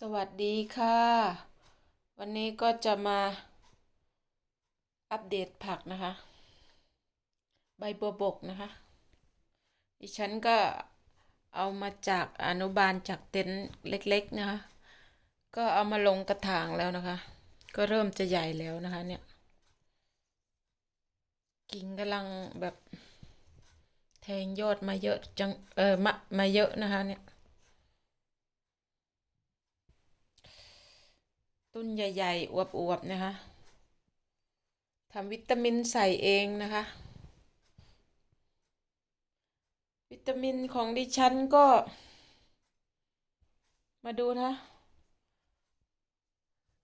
สวัสดีค่ะ วันนี้ก็จะมาอัปเดตผักนะคะ ใบบัวบกนะคะ ดิฉันก็เอามาจากอนุบาลจากเต็นท์เล็กๆนะคะ ก็เอามาลงกระถางแล้วนะคะ ก็เริ่มจะใหญ่แล้วนะคะเนี่ย กิ่งกำลังแบบแทงยอดมาเยอะจังเออมามาเยอะนะคะเนี่ย ต้นใหญ่ๆอวบๆนะคะทำวิตามินใส่เองนะคะ วิตามินของดิฉันก็ มาดูนะ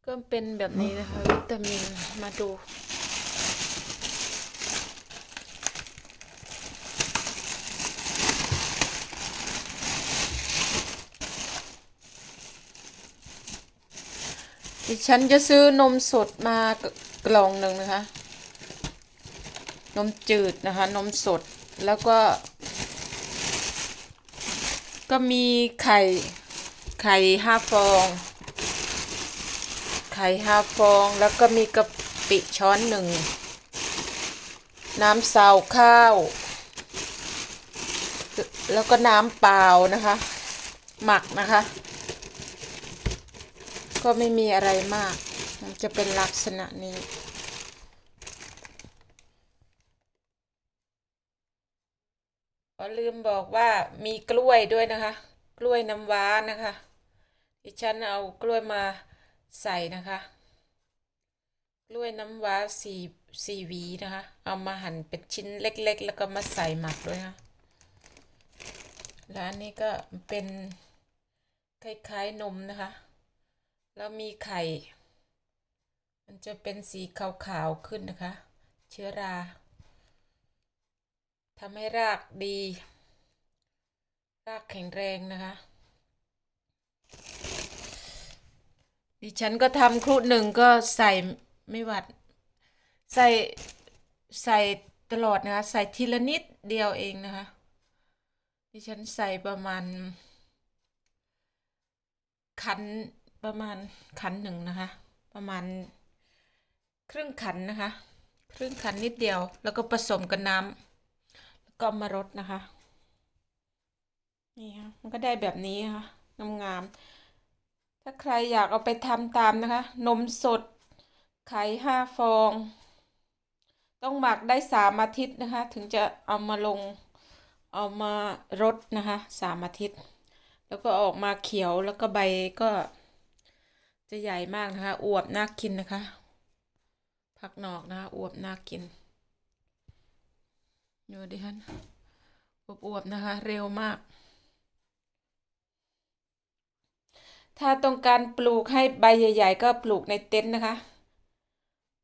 ก็เป็นแบบนี้นะคะ วิตามินมาดู ดิฉันจะซื้อนมสดมากล่องหนึ่งนะคะ นมจืดนะคะ นมสดแล้วก็ ก็มีไข่ไข่ห้าฟอง ไข่ห้าฟอง แล้วก็มีกะปิช้อนหนึ่ง น้ำซาวข้าว แล้วก็น้ำเปล่านะคะ หมักนะคะ ก็ไม่มีอะไรมาก มันจะเป็นลักษณะนี้อ๋อลืมบอกว่ามีกล้วยด้วยนะคะ กล้วยน้ำว้านะคะดิฉันเอากล้วยมาใส่นะคะ กล้วยน้ำว้าสี่สี่หวีนะคะ เอามาหั่นเป็นชิ้นเล็ก ๆ แล้วก็มาใส่หมักด้วยนะแล้วอันนี้ก็เป็นคล้ายๆนมนะคะ แล้วมีไข่ มันจะเป็นสีขาวๆขึ้นนะคะ เชื้อราทำให้รากดี รากแข็งแรงนะคะ ดิฉันก็ทำครุหนึ่งก็ใส่ไม่หวัด ใส่ใส่ตลอดนะคะ ใส่ทีละนิดเดียวเองนะคะ ดิฉันใส่ประมาณขัน ประมาณขันหนึ่งนะคะ ประมาณครึ่งขันนะคะ ครึ่งขันนิดเดียว แล้วก็ผสมกับน้ำแล้วก็มารดนะคะ นี่ค่ะมันก็ได้แบบนี้ค่ะงามๆถ้าใครอยากเอาไปทำตามนะคะ นมสด ไข่ห้าฟอง ต้องหมักได้สามอาทิตย์นะคะ ถึงจะเอามาลงเอามารดนะคะสามอาทิตย์ แล้วก็ออกมาเขียวแล้วก็ใบก็ จะใหญ่มากนะคะ อวบน่ากินนะคะ ผักหนอกนะคะ อวบน่ากินดูดิฮันอวบๆนะคะ เร็วมาก ถ้าต้องการปลูกให้ใบใหญ่ ๆ ก็ปลูกในเต็นท์นะคะ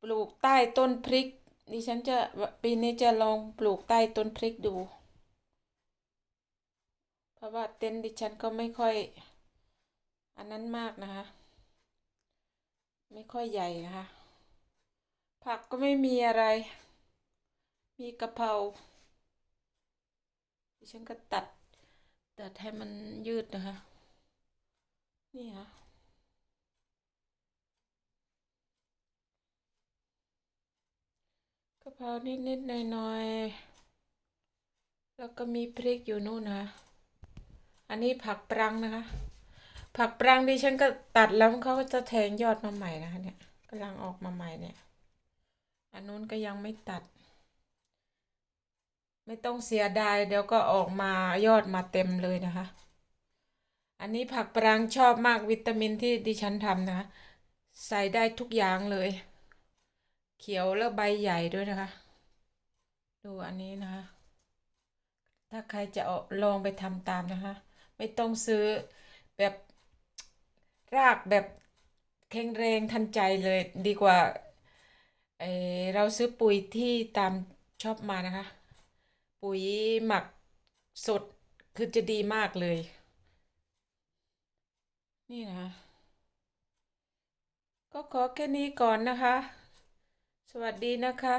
ปลูกใต้ต้นพริก ดิฉันจะปีนี้จะลองปลูกใต้ต้นพริกดู เพราะว่าเต็นท์ดิฉันก็ไม่ค่อย อันนั้นมากนะคะ ไม่ค่อยใหญ่นะคะ ผักก็ไม่มีอะไร มีกะเพราดิฉันก็ตัด ตัดให้มันยืดนะคะ นี่ค่ะกะเพรานิดๆหน่อยๆ แล้วก็มีพริกอยู่นู่นนะคะอันนี้ผักปรังนะคะ ผักปรังดิฉันก็ตัดแล้วเขาก็จะแทงยอดมาใหม่นะคะเนี่ยกำลังออกมาใหม่เนี่ย อันนู้นก็ยังไม่ตัด ไม่ต้องเสียดายเดี๋ยวก็ออกมายอดมาเต็มเลยนะคะ อันนี้ผักปรังชอบมากวิตามินที่ดิฉันทำนะคะใส่ได้ทุกอย่างเลย เขียวแล้วใบใหญ่ด้วยนะคะ ดูอันนี้นะคะ ถ้าใครจะเอลองไปทำตามนะคะ ไม่ต้องซื้อแบบ รากแบบแข็งแรงทันใจเลยดีกว่าเอเราซื้อปุ๋ยที่ตามชอบมานะคะ ปุ๋ยหมักสดคือจะดีมากเลย นี่นะ ก็ขอแค่นี้ก่อนนะคะ สวัสดีนะคะ